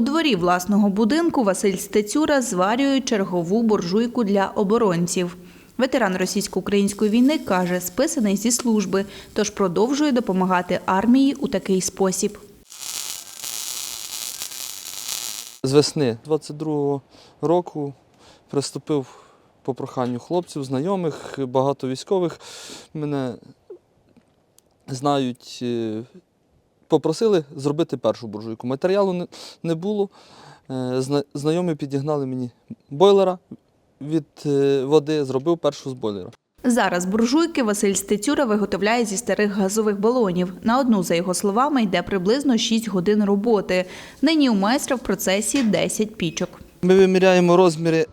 У дворі власного будинку Василь Стецюра зварює чергову буржуйку для оборонців. Ветеран російсько-української війни каже, списаний зі служби, тож продовжує допомагати армії у такий спосіб. З весни 22-го року приступив по проханню хлопців, знайомих, багато військових мене знають, е, попросили зробити першу буржуйку. Матеріалу не- було. Е, Знайомі підігнали мені бойлера від е, води, зробив першу з бойлера. Зараз буржуйки Василь Стецюра виготовляє зі старих газових балонів. На одну, за його словами, йде приблизно 6 годин роботи. Нині у майстра в процесі 10 пічок. Ми виміряємо розміри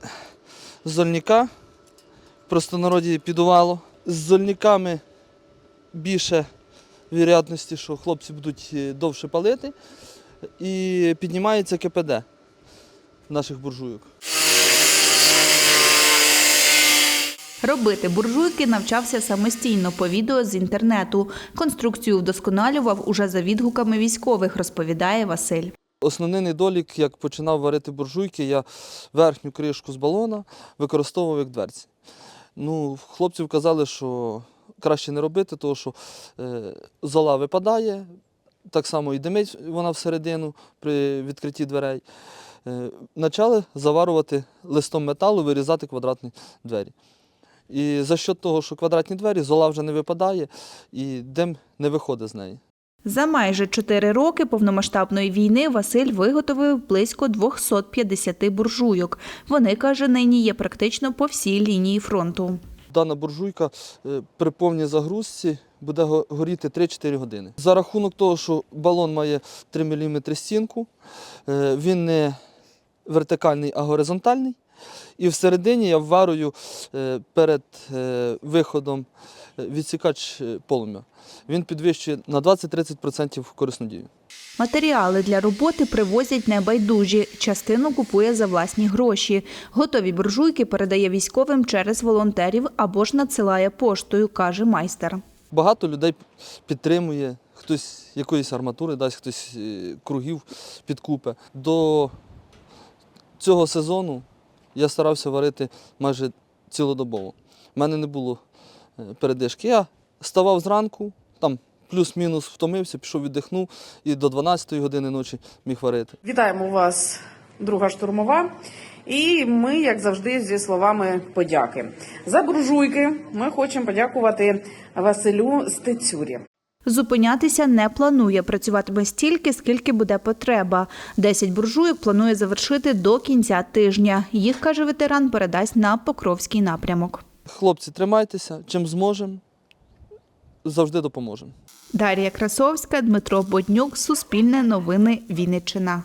зольника, в простонароді підувало. З зольниками більше вірятності, що хлопці будуть е, довше палити. І піднімається КПД наших буржуйок. Робити буржуйки навчався самостійно по відео з інтернету. Конструкцію вдосконалював уже за відгуками військових, розповідає Василь. Основний недолік, як починав варити буржуйки, я верхню кришку з балона використовував як дверці. Ну, хлопців казали, що краще не робити, тому що е, зола випадає, так само і димить вона всередину при відкритті дверей. Е, почали заварювати листом металу, вирізати квадратні двері. І за счет того, що квадратні двері, зола вже не випадає і дим не виходить з неї. За майже 4 роки повномасштабної війни Василь виготовив близько 250 буржуйок. Вони, каже, нині є практично по всій лінії фронту. Дана буржуйка е, при повній загрузці буде горіти 3-4 години. За рахунок того, що балон має 3 мм стінку, е, він не вертикальний, а горизонтальний. І всередині я вварую е, перед виходом відсікач полум'я. Він підвищує на 20-30% корисну дію. Матеріали для роботи привозять небайдужі. Частину купує за власні гроші. Готові буржуйки передає військовим через волонтерів або ж надсилає поштою, каже майстер. Багато людей підтримує, хтось якоїсь арматури дасть, хтось е, кругів підкупе. До цього сезону я старався варити майже цілодобово. У мене не було е, передишки. Я ставав зранку, там плюс-мінус втомився, пішов віддихнув і до 12 години ночі міг варити. Вітаємо вас, друга штурмова. І ми, як завжди, зі словами подяки. За буржуйки ми хочемо подякувати Василю Стецюрі. Зупинятися не планує. Працюватиме стільки, скільки буде потреба. Десять буржуйок планує завершити до кінця тижня. Їх, каже ветеран, передасть на Покровський напрямок. Хлопці, тримайтеся, чим зможемо, завжди допоможемо. Дар'я Красовська, Дмитро Боднюк, Суспільне новини, Вінниччина.